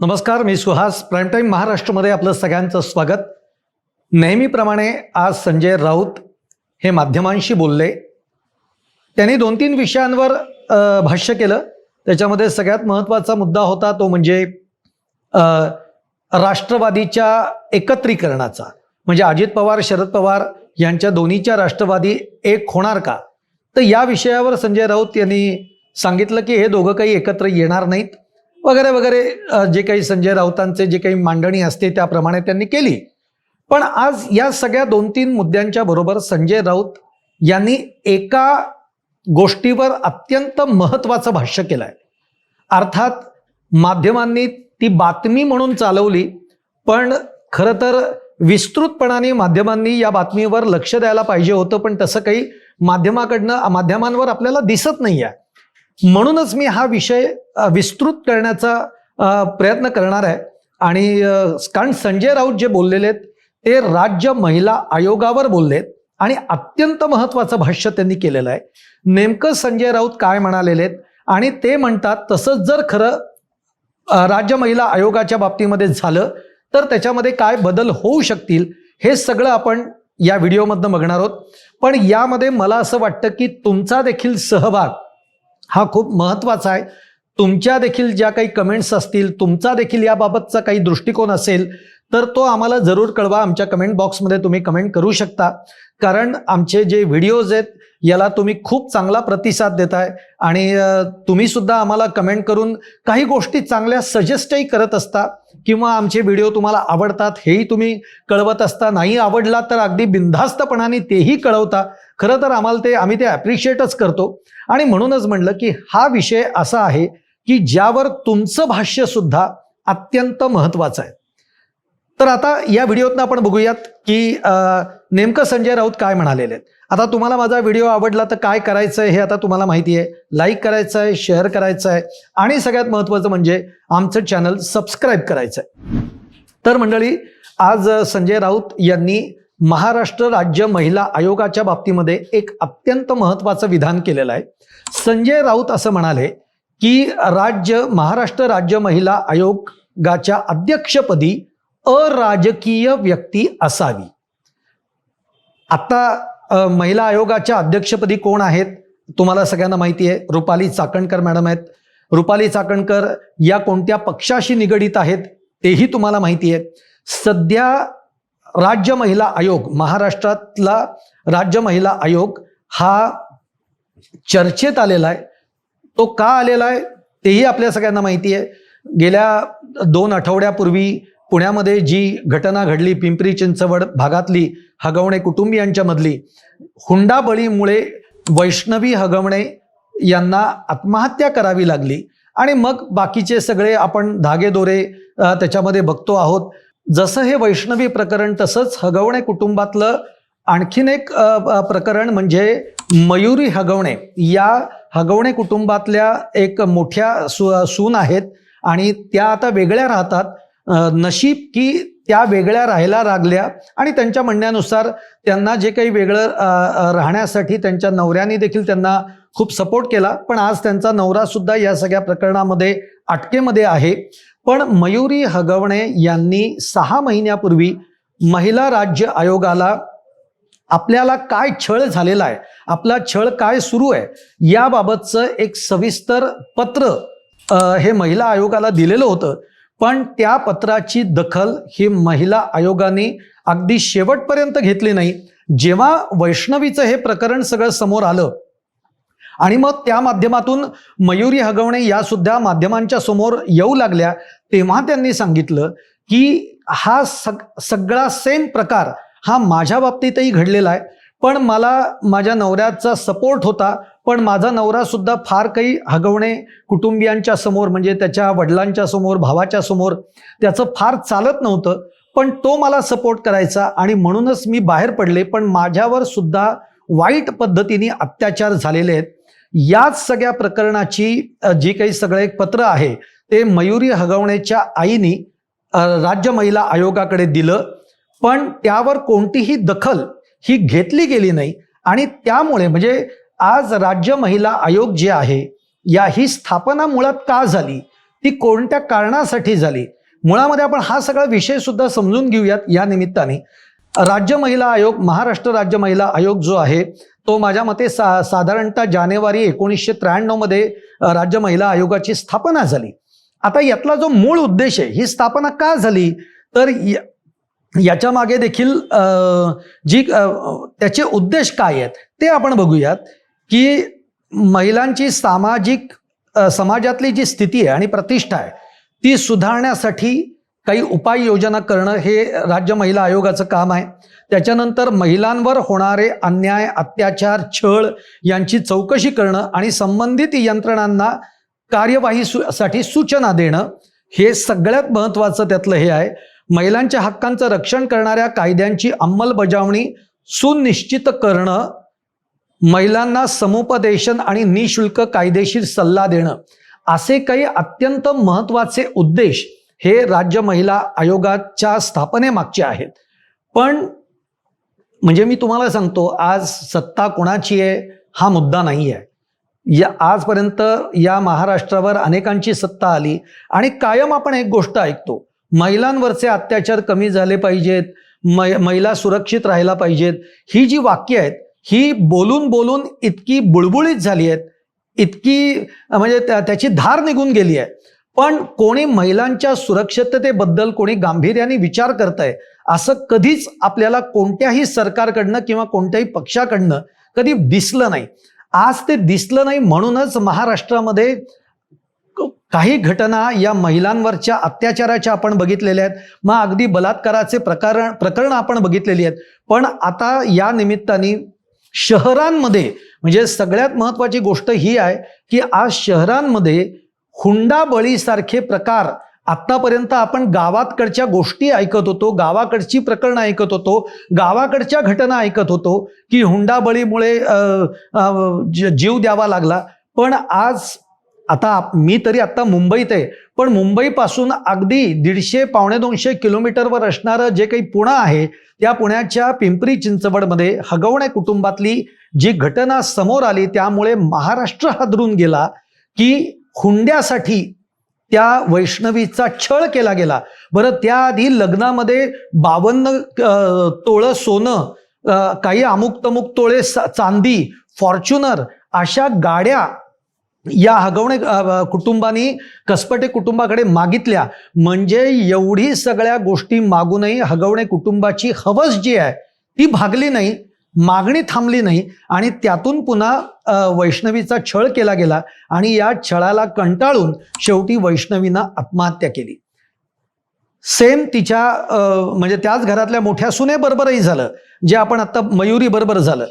नमस्कार मी सुहास. प्राईमटाईम महाराष्ट्रमध्ये आपलं सगळ्यांचं स्वागत. नेहमीप्रमाणे आज संजय राऊत हे माध्यमांशी बोलले. त्यांनी दोन तीन विषयांवर भाष्य केलं. त्याच्यामध्ये सगळ्यात महत्त्वाचा मुद्दा होता तो म्हणजे राष्ट्रवादीच्या एकत्रीकरणाचा. म्हणजे अजित पवार शरद पवार यांच्या दोन्हीच्या राष्ट्रवादी एक होणार का? तर या विषयावर संजय राऊत यांनी सांगितलं की हे दोघं काही एकत्र येणार नाहीत. वगैरे वगैरे जे काही संजय राऊतांचे जे काही मांडणी असते त्याप्रमाणे त्यांनी केली. पण आज या सगळ्या दोन तीन मुद्द्यांच्या बरोबर संजय राऊत यांनी एका गोष्टीवर अत्यंत महत्त्वाचं भाष्य केलं आहे अर्थात माध्यमांनी ती बातमी म्हणून चालवली पण खरं तर विस्तृतपणाने माध्यमांनी या बातमीवर लक्ष द्यायला पाहिजे होतं पण तसं काही माध्यमाकडनं माध्यमांवर आपल्याला दिसत नाही आहे म्हणूनच मी हा विषय विस्तृत करण्याचा प्रयत्न करणार आहे. आणि कारण संजय राऊत जे बोललेले आहेत ते राज्य महिला आयोगावर बोललेत आणि अत्यंत महत्त्वाचं भाष्य त्यांनी केलेलं आहे. नेमकं संजय राऊत काय म्हणालेले आहेत आणि ते म्हणतात तसंच जर खरं राज्य महिला आयोगाच्या बाबतीमध्ये झालं तर त्याच्यामध्ये काय बदल होऊ शकतील हे सगळं आपण या व्हिडिओमधनं बघणार आहोत. पण यामध्ये मला असं वाटतं की तुमचा देखील सहभाग हा खूप महत्त्वाचा आहे. तुमच्या देखील ज्या काही कमेंट्स असतील तुमचा देखील याबाबतचा काही दृष्टिकोन असेल तर तो आम्हाला जरूर कळवा. आमच्या कमेंट बॉक्समध्ये तुम्ही कमेंट करू शकता. कारण आमचे जे व्हिडिओज आहेत याला तुम्ही खूप चांगला प्रतिसाद देताय. आणि तुम्ही सुद्धा आम्हाला कमेंट करून काही गोष्टी चांगल्या सजेस्टही करत असता किंवा आमचे व्हिडिओ तुम्हाला आवडतात हेही तुम्ही कळवत असता. नाही आवडला तर अगदी बिनधास्तपणाने तेही कळवता. खरं तर आम्हाला ते आम्ही ते ॲप्रिशिएटच करतो. आणि म्हणूनच म्हणलं की हा विषय असा आहे की ज्यावर तुमचं भाष्य सुद्धा अत्यंत महत्त्वाचं आहे. तर आता या व्हिडिओतनं आपण बघूयात की नेमकं संजय राऊत काय म्हणालेले आहेत. आता तुम्हाला माझा व्हिडिओ आवडला तर काय करायचं आहे हे आता तुम्हाला माहिती आहे. लाईक करायचं आहे शेअर करायचं आहे आणि सगळ्यात महत्त्वाचं म्हणजे आमचं चॅनल सबस्क्राईब करायचं आहे तर मंडळी आज संजय राऊत यांनी महाराष्ट्र राज्य महिला आयोगाच्या बाबतीमध्ये एक अत्यंत महत्त्वाचं विधान केलेलं आहे. संजय राऊत असं म्हणाले की राज्य महाराष्ट्र राज्य महिला आयोगाच्या अध्यक्षपदी अराजकीय व्यक्ती असावी. आता महिला आयोगाच्या अध्यक्षपदी कोण आहेत? तुम्हाला सगळ्यांना माहिती आहे रुपाली चाकणकर मॅडम आहेत. रुपाली चाकणकर या कोणत्या पक्षाशी निगडीत आहेत तेही तुम्हाला माहिती आहे. सध्या राज्य महिला आयोग महाराष्ट्रातला राज्य महिला आयोग हा चर्चेत आलेला आहे. तो का आलेला आहे तेही आपल्या सगळ्यांना माहिती आहे. गेल्या दोन आठवड्यापूर्वी पुण्यामध्ये जी घटना घडली पिंपरी चिंचवड भागातली हगवणे कुटुंबियांच्या मधली हुंडाबळीमुळे वैष्णवी हगवणे यांना आत्महत्या करावी लागली. आणि मग बाकीचे सगळे आपण धागेदोरे त्याच्यामध्ये बघतो आहोत. जसं हे वैष्णवी प्रकरण तसंच हगवणे कुटुंबातलं आणखीन एक प्रकरण म्हणजे मयुरी हगवणे या हगवणे कुटुंबातल्या एक मोठ्या सु सून आहेत आणि त्या आता वेगळ्या राहतात. नशीब की त्या वेगळ्या राहायला लागल्या आणि त्यांच्या म्हणण्यानुसार त्यांना जे काही वेगळं राहण्यासाठी त्यांच्या नवऱ्याने देखील त्यांना खूप सपोर्ट केला. पण आज त्यांचा नवरा सुद्धा या सगळ्या प्रकरणामध्ये अटकेमध्ये आहे. पण मयुरी हगवणे यांनी सहा महिन्यापूर्वी महिला राज्य आयोगाला आपल्याला काय छळ झालेला आहे? आपला छळ काय सुरू आहे? याबाबतचं एक सविस्तर पत्र हे महिला आयोगाला दिलेलं होतं. पण त्या पत्राची दखल ही महिला आयोगाने अगदी शेवटपर्यंत घेतली नाही. जेव्हा वैष्णवीचं हे प्रकरण सगळं समोर आलं आणि मग त्या माध्यमातून मयुरी हगवणे या सुद्धा माध्यमांच्या समोर येऊ लागल्या तेव्हा त्यांनी सांगितलं की हा सग सगळा सेम प्रकार हा माझ्या बाबतीतही घडलेला आहे. पण मला माझ्या नवऱ्याचा सपोर्ट होता. पण माझा नवरा सुद्धा फार काही हगवणे कुटुंबियांच्या समोर म्हणजे त्याच्या वडिलांच्या समोर भावाच्या समोर त्याचं फार चालत नव्हतं. पण तो मला सपोर्ट करायचा आणि म्हणूनच मी बाहेर पडले. पण माझ्यावर सुद्धा वाईट पद्धतीने अत्याचार झालेले आहेत. याच सगळ्या प्रकरणाची जी काही सगळं एक पत्र आहे ते मयुरी हगवण्याच्या आईनी राज्य महिला आयोगाकडे दिलं. पण त्यावर कोणतीही दखल ही घेतली गेली नाही. आणि त्यामुळे म्हणजे आज राज्य महिला आयोग जे आहे या ही स्थापना मुळात का झाली? ती कोणत्या कारणासाठी झाली? मुळामध्ये आपण हा सगळा विषय सुद्धा समजून घेऊयात या निमित्ताने. राज्य महिला आयोग महाराष्ट्र राज्य महिला आयोग जो आहे तो माझ्या मते सा साधारणतः जानेवारी एकोणीसशे त्र्याण्णवमध्ये राज्य महिला आयोगाची स्थापना झाली. आता यातला जो मूळ उद्देश आहे ही स्थापना का झाली? तर याच्या मागे देखील जी त्याचे उद्देश काय आहेत ते आपण बघूयात की महिलांची सामाजिक समाजातली जी स्थिती आहे आणि प्रतिष्ठा आहे ती सुधारण्यासाठी काही उपाययोजना करणं हे राज्य महिला आयोगाचं काम आहे. त्याच्यानंतर महिलांवर होणारे अन्याय अत्याचार छळ यांची चौकशी करणं आणि संबंधित यंत्रणांना कार्यवाही सु साठी सूचना देणं हे सगळ्यात महत्त्वाचं त्यातलं हे आहे. महिलांच्या हक्कांचं रक्षण करणाऱ्या कायद्यांची अंमलबजावणी सुनिश्चित करणं महिलांना समुपदेशन आणि निशुल्क कायदेशीर सल्ला देणं असे काही अत्यंत महत्त्वाचे उद्देश हे राज्य महिला आयोगाच्या स्थापनेमागचे आहेत. पण म्हणजे मी तुम्हाला सांगतो आज सत्ता कोणाची आहे हा मुद्दा नाही आहे. या आजपर्यंत या महाराष्ट्रावर अनेकांची सत्ता आली आणि कायम आपण एक गोष्ट ऐकतो महिलांवरचे अत्याचार कमी झाले पाहिजेत मै महिला सुरक्षित राहायला पाहिजेत. ही जी वाक्य आहेत ही बोलून बोलून इतकी बुळबुळीत झाली आहेत इतकी म्हणजे त्या- त्याची धार निघून गेली आहे. पण कोणी महिलांच्या सुरक्षिततेबद्दल कोणी गांभीर्याने विचार करतंय असं कधीच आपल्याला कोणत्याही सरकारकडनं किंवा कोणत्याही पक्षाकडनं कधी दिसलं नाही. आज ते दिसलं नाही म्हणूनच महाराष्ट्रामध्ये काही घटना या महिलांवरच्या अत्याचाराच्या आपण बघितलेल्या आहेत. मग अगदी बलात्काराचे प्रकरण प्रकरणं आपण बघितलेली आहेत. पण आता या निमित्ताने शहरांमध्ये म्हणजे सगळ्यात महत्त्वाची गोष्ट ही आहे की आज शहरांमध्ये हुंडाबळीसारखे प्रकार आत्तापर्यंत आपण गावाकडच्या गोष्टी ऐकत होतो गावाकडची प्रकरणं ऐकत होतो गावाकडच्या घटना ऐकत होतो की हुंडाबळीमुळे ज- जीव द्यावा लागला. पण आज आता मी तरी आत्ता मुंबईत आहे पण मुंबईपासून अगदी दीडशे पावणे दोनशे किलोमीटरवर असणारं जे काही पुणं आहे त्या पुण्याच्या पिंपरी चिंचवडमध्ये हगवणे कुटुंबातली जी घटना समोर आली त्यामुळे महाराष्ट्र हादरून गेला की हुंड्यासाठी त्या वैष्णवीचा छळ केला गेला. बरं त्याआधी लग्नामध्ये बावन्न तोळं सोनं काही अमुक तमुक तोळे चांदी फॉर्च्युनर अशा गाड्या या हगवणे कुटुंबानी कसपटे कुटुंबाकडे मागितल्या. म्हणजे एवढी सगळ्या गोष्टी मागूनही हगवणे कुटुंबाची हवस जी आहे ती भागली नाही मागणी थांबली नाही आणि त्यातून पुन्हा वैष्णवीचा छळ केला गेला आणि या छळाला कंटाळून शेवटी वैष्णवीनं आत्महत्या केली. सेम तिच्या म्हणजे त्याच घरातल्या मोठ्या सुनेबरोबरही झालं जे आपण आता मयुरी बरोबर झालं.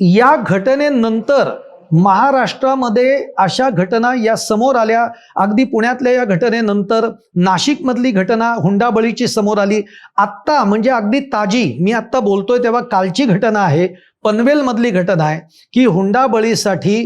या घटनेनंतर महाराष्ट्रामध्ये अशा घटना या समोर आल्या. अगदी पुण्यातल्या या घटनेनंतर नाशिकमधली घटना हुंडाबळीची समोर आली. आत्ता म्हणजे अगदी ताजी मी आत्ता बोलतोय तेव्हा कालची घटना आहे. पनवेलमधली घटना आहे की हुंडाबळीसाठी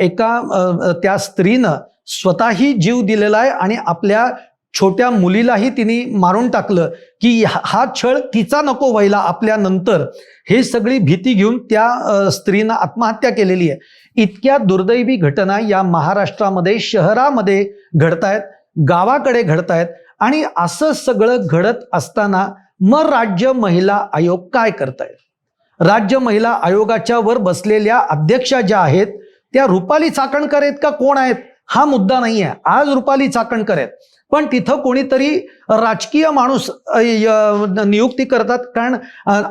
एका त्या स्त्रीनं स्वतःही जीव दिलेला आहे आणि आपल्या छोट्या मुलीलाही तिने मारून टाकलं की हा छळ तिचा नको व्हायला आपल्या नंतर. हे सगळी भीती घेऊन त्या स्त्रीनं आत्महत्या केलेली आहे. इतक्या दुर्दैवी घटना या महाराष्ट्रामध्ये शहरामध्ये घडतायत गावाकडे घडतायत आणि असं सगळं घडत असताना मग राज्य महिला आयोग काय करतायत? राज्य महिला आयोगाच्या वर बसलेल्या अध्यक्षा ज्या आहेत त्या रुपाली चाकणकर आहेत का कोण आहेत? हा मुद्दा नाही आहे आज रुपाली चाकणकर आहेत. पण तिथं कोणीतरी राजकीय माणूस नियुक्ती करतात. कारण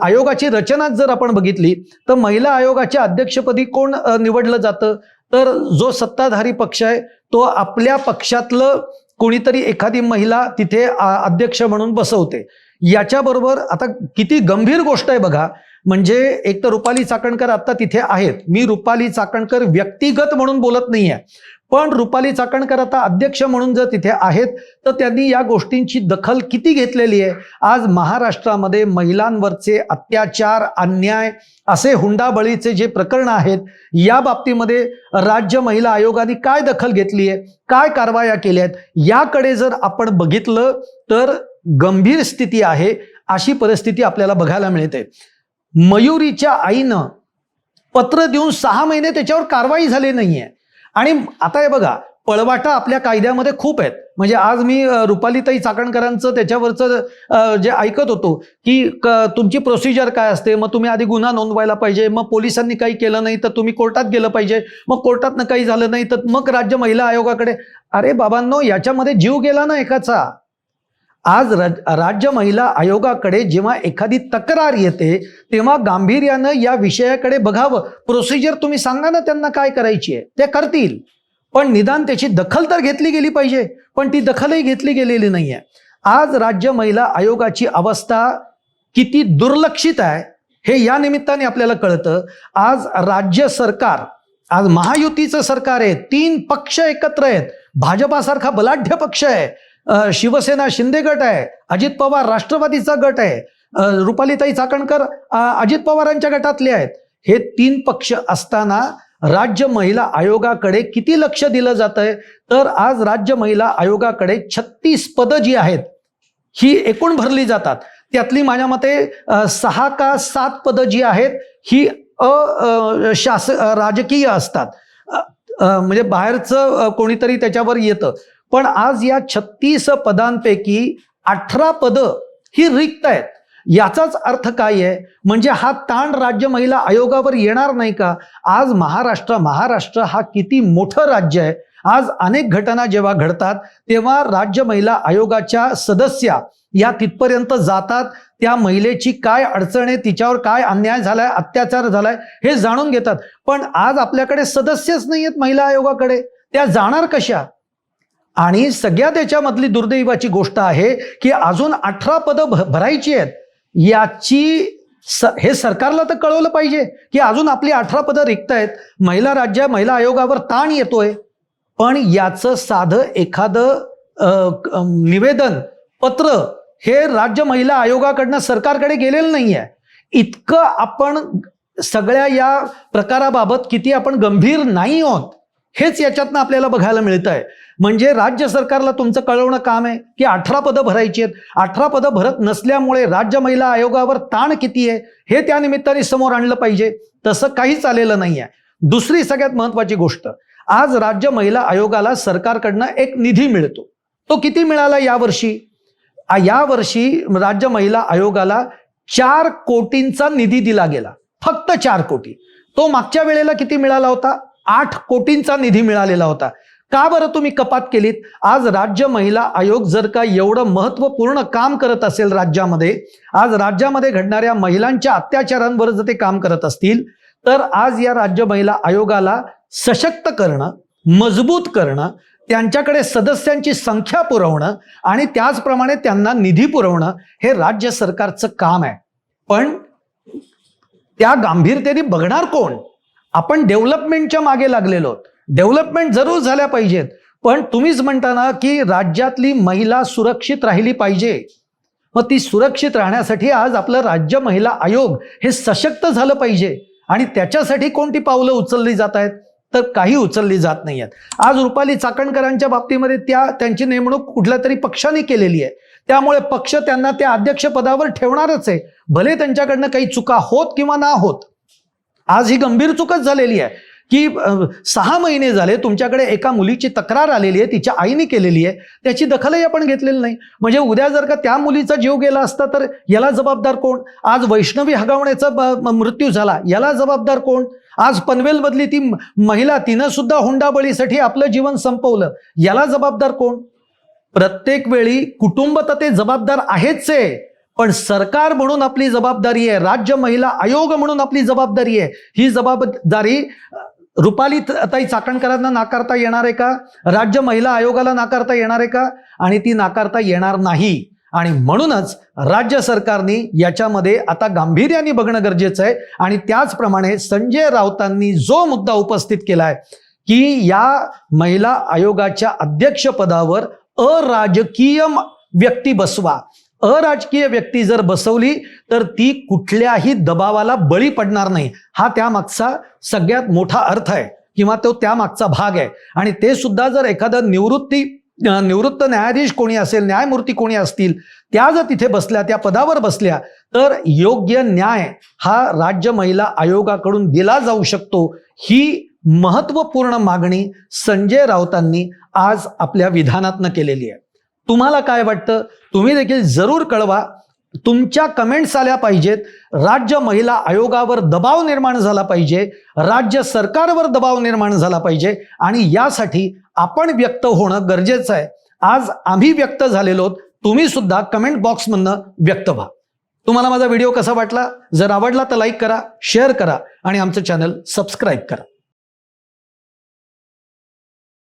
आयोगाची रचनाच जर आपण बघितली तर महिला आयोगाच्या अध्यक्षपदी कोण निवडलं जातं? तर जो सत्ताधारी पक्ष आहे तो आपल्या पक्षातलं कोणीतरी एखादी महिला तिथे अध्यक्ष म्हणून बसवते. याच्याबरोबर आता किती गंभीर गोष्ट आहे बघा. म्हणजे एक तर रुपाली चाकणकर आता तिथे आहेत. मी रुपाली चाकणकर व्यक्तिगत म्हणून बोलत नाहीये. पण रुपाली चाकणकर आता अध्यक्ष म्हणून जर तिथे आहेत तर त्यांनी या गोष्टींची दखल किती घेतलेली आहे? आज महाराष्ट्रामध्ये महिलांवरचे अत्याचार अन्याय असे हुंडाबळीचे जे प्रकरण आहेत या बाबतीमध्ये राज्य महिला आयोगाने काय दखल घेतली आहे? काय कारवाया केल्या आहेत? याकडे जर आपण बघितलं तर गंभीर स्थिती आहे अशी परिस्थिती आपल्याला बघायला मिळते. मयुरीच्या आईनं पत्र देऊन सहा महिने त्याच्यावर कारवाई झाली नाहीये. आणि आता हे बघा पळवाटा आपल्या कायद्यामध्ये खूप आहेत. म्हणजे आज मी रुपालीताई चाकणकरांचं त्याच्यावरचं जे ऐकत होतो की क- तुमची प्रोसिजर काय असते? मग तुम्ही आधी गुन्हा नोंदवायला पाहिजे. मग पोलिसांनी काही केलं नाही तर तुम्ही कोर्टात गेलं पाहिजे. मग कोर्टातनं काही झालं नाही तर मग राज्य महिला आयोगाकडे अरे बाबांनो याच्यामध्ये जीव गेला ना एकाचा. आज राज राज्य महिला आयोगाकडे जेव्हा एखादी तक्रार येते तेव्हा गांभीर्यानं या विषयाकडे बघावं. प्रोसिजर तुम्ही सांगा ना त्यांना काय करायची आहे. ते करतील. पण निदान त्याची दखल तर घेतली गेली पाहिजे. पण ती दखलही घेतली गेलेली नाही आहे. आज राज्य महिला आयोगाची अवस्था किती दुर्लक्षित आहे हे या निमित्ताने आपल्याला कळतं. आज राज्य सरकार आज महायुतीचं सरकार आहे. तीन पक्ष एकत्र आहेत. भाजपासारखा बलाढ्य पक्ष आहे. शिवसेना शिंदे गट आहे अजित पवार राष्ट्रवादीचा गट आहे रुपालीताई चाकणकर अजित पवारांच्या गटातले आहेत. हे तीन पक्ष असताना राज्य महिला आयोगाकडे किती लक्ष दिलं जात आहे तर आज राज्य महिला आयोगाकडे छत्तीस पदं जी आहेत ही एकूण भरली जातात. त्यातली माझ्या मते सहा का सात पदं जी आहेत ही अ शास राजकीय असतात. म्हणजे बाहेरचं कोणीतरी त्याच्यावर येतं. पण आज या छत्तीस पदांपैकी अठरा पदं ही रिक्त आहेत. याचाच अर्थ काय आहे? म्हणजे हा ताण राज्य महिला आयोगावर येणार नाही का? आज महाराष्ट्र महाराष्ट्र हा किती मोठं राज्य आहे. आज अनेक घटना जेव्हा घडतात तेव्हा राज्य महिला आयोगाच्या सदस्या या तिथपर्यंत जातात. त्या महिलेची काय अडचण आहे तिच्यावर काय अन्याय झालाय अत्याचार झालाय हे जाणून घेतात. पण आज आपल्याकडे सदस्यच नाही आहेत महिला आयोगाकडे. त्या जाणार कशा? आणि सगळ्या त्याच्यामधली दुर्दैवाची गोष्ट आहे की अजून अठरा पदं भ- भरायची आहेत. याची स हे सरकारला तर कळवलं पाहिजे की अजून आपली अठरा पदं रिक्त आहेत महिला राज्य महिला आयोगावर ताण येतोय. पण याचं साधं एखादं निवेदन पत्र हे राज्य महिला आयोगाकडनं सरकारकडे गेलेलं नाही आहे इतकं आपण सगळ्या या प्रकाराबाबत किती आपण गंभीर नाही आहोत हेच याच्यातनं आपल्याला बघायला मिळत आहे म्हणजे राज्य सरकारला तुमचं कळवणं काम आहे की अठरा पदं भरायची आहेत. अठरा पदं भरत नसल्यामुळे राज्य महिला आयोगावर ताण किती आहे हे त्या निमित्ताने समोर आणलं पाहिजे. तसं काहीच आलेलं नाही आहे दुसरी सगळ्यात महत्वाची गोष्ट आज राज्य महिला आयोगाला सरकारकडनं एक निधी मिळतो. तो किती मिळाला यावर्षी? यावर्षी राज्य महिला आयोगाला चार कोटींचा निधी दिला गेला. फक्त चार कोटी. तो मागच्या वेळेला किती मिळाला होता? आठ कोटींचा निधी मिळालेला होता. का बरं तुम्ही कपात केलीत? आज राज्य महिला आयोग जर का एवढं महत्त्वपूर्ण काम करत असेल राज्यामध्ये आज राज्यामध्ये घडणाऱ्या महिलांच्या अत्याचारांवर जर ते काम करत असतील तर आज या राज्य महिला आयोगाला सशक्त करणं मजबूत करणं त्यांच्याकडे सदस्यांची संख्या पुरवणं आणि त्याचप्रमाणे त्यांना निधी पुरवणं हे राज्य सरकारचं काम आहे. पण त्या गांभीरतेने बघणार कोण? आपण डेव्हलपमेंटच्या मागे लागलेलो आहोत. डेव्हलपमेंट जरूर झाल्या पाहिजेत. पण तुम्हीच म्हणताना की राज्यातली महिला सुरक्षित राहिली पाहिजे. मग ती सुरक्षित राहण्यासाठी आज आपलं राज्य महिला आयोग हे सशक्त झालं पाहिजे. आणि त्याच्यासाठी कोणती पावलं उचलली जात आहेत? तर काही उचलली जात नाही आहेत आज रुपाली चाकणकरांच्या बाबतीमध्ये त्या त्यांची नेमणूक कुठल्या तरी पक्षाने केलेली आहे. त्यामुळे पक्ष त्यांना त्या अध्यक्षपदावर ठेवणारच आहे. भले त्यांच्याकडनं काही चुका होत किंवा ना होत. आज ही गंभीर चुकच झालेली आहे. की सहा महिने झाले तुमच्याकडे एका मुलीची तक्रार आलेली आहे तिच्या आईने केलेली आहे त्याची दखलही आपण घेतलेली नाही. म्हणजे उद्या जर का त्या मुलीचा जीव गेला असता तर याला जबाबदार कोण? आज वैष्णवी हगावण्याचा मृत्यू झाला याला जबाबदार कोण? आज पनवेलमधली ती महिला तिनं सुद्धा हुंडाबळीसाठी आपलं जीवन संपवलं याला जबाबदार कोण? प्रत्येक वेळी कुटुंब तर ते जबाबदार आहेच आहे पण सरकार म्हणून आपली जबाबदारी आहे राज्य महिला आयोग म्हणून आपली जबाबदारी आहे ही जबाबदारी रुपाली ताई चाकणकरांना नाकारता येणार आहे का? राज्य महिला आयोगाला नाकारता येणार आहे का? आणि ती नाकारता येणार नाही. आणि म्हणूनच राज्य सरकारने याच्यामध्ये आता गांभीर्याने बघणं गरजेचं आहे. आणि त्याचप्रमाणे संजय राऊतांनी जो मुद्दा उपस्थित केलाय की या महिला आयोगाच्या अध्यक्षपदावर अराजकीय व्यक्ती बसवा. अराजकीय व्यक्ती जर बसवली तर ती कुठल्याही दबावाला बळी पडणार नाही. हा त्यामागचा सगळ्यात मोठा अर्थ आहे किंवा तो त्यामागचा भाग आहे. आणि ते सुद्धा जर एखादं निवृत्ती निवृत्त न्यायाधीश कोणी असेल न्यायमूर्ती कोणी असतील त्या जर तिथे बसल्या त्या पदावर बसल्या तर योग्य न्याय हा राज्य महिला आयोगाकडून दिला जाऊ शकतो. ही महत्त्वपूर्ण मागणी संजय राऊतांनी आज आपल्या विधानातनं केलेली आहे. तुम्हाला काय वाटतं? तुम्ही देखील जरूर कळवा. तुमच्या कमेंट्स आल्या पाहिजेत. राज्य महिला आयोगावर दबाव निर्माण झाला पाहिजे. राज्य सरकारवर दबाव निर्माण झाला पाहिजे. आणि यासाठी आपण व्यक्त होणं गरजेचं आहे. आज आम्ही व्यक्त झालेलो आहोत. तुम्ही सुद्धा कमेंट बॉक्समधनं व्यक्त व्हा. तुम्हाला माझा व्हिडिओ कसा वाटला? जर आवडला तर लाईक करा शेअर करा आणि आमचं चॅनल सबस्क्राईब करा.